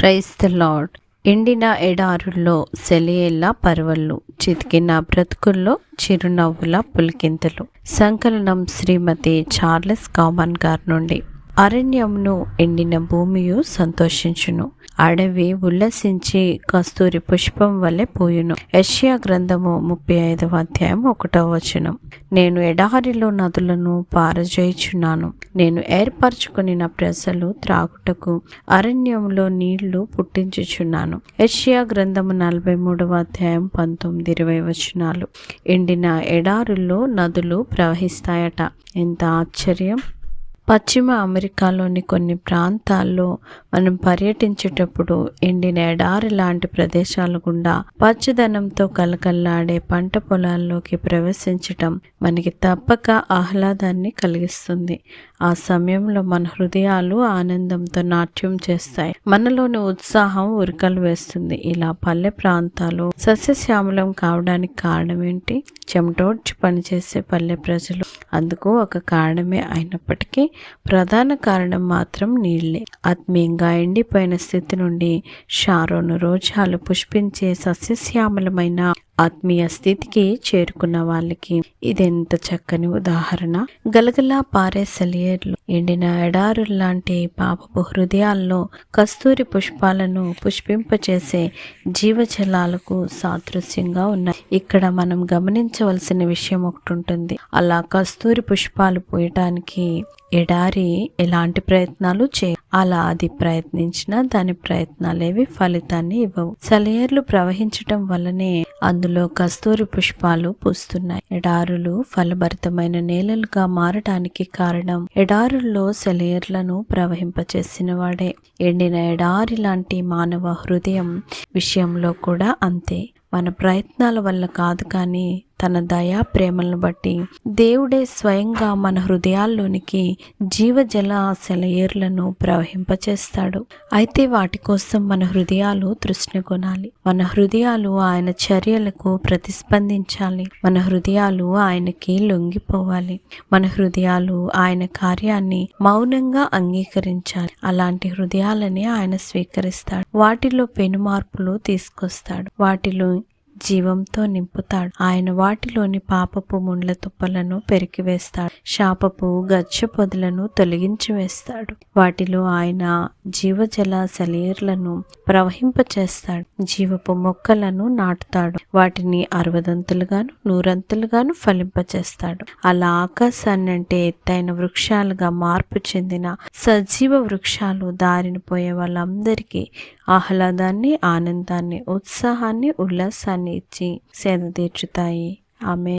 Price the lord. ఎండిన ఎడారుల్లో సెలియేలా పర్వళ్ళు చితికిన బ్రతుకుల్లో చిరునవ్వుల పులికింతలు. సంకలనం శ్రీమతి చార్లెస్ కామన్ గారి నుండి అరణ్యమును ఎండిన భూమియు సంతోషించును. అడవి ఉల్లసించి కస్తూరి పుష్పం వలె పోయును. యష్యా గ్రంథము ముప్పై ఐదవ అధ్యాయం ఒకటవ వచనం. నేను ఎడారిలో నదులను పారజేయుచున్నాను. నేను ఏర్పరచుకుని నా ప్రజలు త్రాగుటకు అరణ్యంలో నీళ్ళు పుట్టించుచున్నాను. యష్యా గ్రంథము నలభై మూడవ అధ్యాయం పంతొమ్మిది ఇరవై వచనాలు. ఎండిన ఎడారుల్లో నదులు ప్రవహిస్తాయట. ఎంత ఆశ్చర్యం! పశ్చిమ అమెరికాలోని కొన్ని ప్రాంతాల్లో మనం పర్యటించేటప్పుడు ఎండిన ఎడారి లాంటి ప్రదేశాల గుండా పచ్చదనంతో కలకల్లాడే పంట పొలాల్లోకి ప్రవేశించటం మనకి తప్పక ఆహ్లాదాన్ని కలిగిస్తుంది. ఆ సమయంలో మన హృదయాలు ఆనందంతో నాట్యం చేస్తాయి. మనలోని ఉత్సాహం ఉరకలు వేస్తుంది. ఇలా పల్లె ప్రాంతాలు సస్యశ్యామలం కావడానికి కారణం ఏంటి? చెమటోడ్చి పనిచేసే పల్లె ప్రజలు అందుకు ఒక కారణమే అయినప్పటికీ ప్రధాన కారణం మాత్రం నీళ్ళే ఆత్మీయంగా ఎండిపోయిన స్థితి నుండి షారోను రోజాలు పుష్పించే సస్యశ్యామలమైన ఆత్మీయ స్థితికి చేరుకున్న వాళ్ళకి ఇదెంత చక్కని ఉదాహరణ. గలగలా పారే సెలియర్లు ఎండిన ఎడారుల్లాంటి పాపపు హృదయాల్లో కస్తూరి పుష్పాలను పుష్పింపచేసే జీవజలాలకు సాదృశ్యంగా ఉన్నాయి. ఇక్కడ మనం గమనించవలసిన విషయం ఒకటి ఉంటుంది అలా కస్తూరి పుష్పాలు పోయటానికి ఎడారి ఎలాంటి ప్రయత్నాలు చేయ అలా అది ప్రయత్నించినా దాని ప్రయత్నాలేవి ఫలితాన్ని ఇవ్వవు. సెలయేర్లు ప్రవహించటం వల్లనే అందులో కస్తూరి పుష్పాలు పూస్తున్నాయి. ఎడారులు ఫలభరితమైన నేలలుగా మారటానికి కారణం ఎడారుల్లో సెలయేర్లను ప్రవహింపచేసిన వాడే ఎండిన ఎడారి లాంటి మానవ హృదయం విషయంలో కూడా అంతే. మన ప్రయత్నాల వల్ల కాదు కానీ తన దయా ప్రేమలను బట్టి. దేవుడే స్వయంగా మన హృదయాల్లోనికి జీవజల సెలయేర్లను ప్రవహింపచేస్తాడు. అయితే వాటి కోసం మన హృదయాలు తృష్ణ కొనాలి. మన హృదయాలు ఆయన చర్యలకు ప్రతిస్పందించాలి. మన హృదయాలు ఆయనకి లొంగిపోవాలి. మన హృదయాలు ఆయన కార్యాన్ని మౌనంగా అంగీకరించాలి. అలాంటి హృదయాలని ఆయన స్వీకరిస్తాడు. వాటిలో పెను మార్పులు తీసుకొస్తాడు. వాటిలో జీవంతో నింపుతాడు. ఆయన వాటిలోని పాపపు ముండ్ల తుప్పలను పెరికివేస్తాడు. శాపపు గచ్చ పొదలను తొలగించి వేస్తాడు వాటిలో ఆయన జీవజల సెలయర్లను ప్రవహింపచేస్తాడు. జీవపు మొక్కలను నాటుతాడు. వాటిని అరవదంతులుగాను నూరంతులుగాను ఫలింపచేస్తాడు. అలా ఆకాశాన్ని అంటే ఎత్తైన వృక్షాలుగా మార్పు చెందిన సజీవ వృక్షాలు దారిని పోయే వాళ్ళందరికీ ఆహ్లాదాన్ని ఆనందాన్ని ఉత్సాహాన్ని ఉల్లాసాన్ని ఇచ్చి సేద తీర్చుతాయి. ఆమె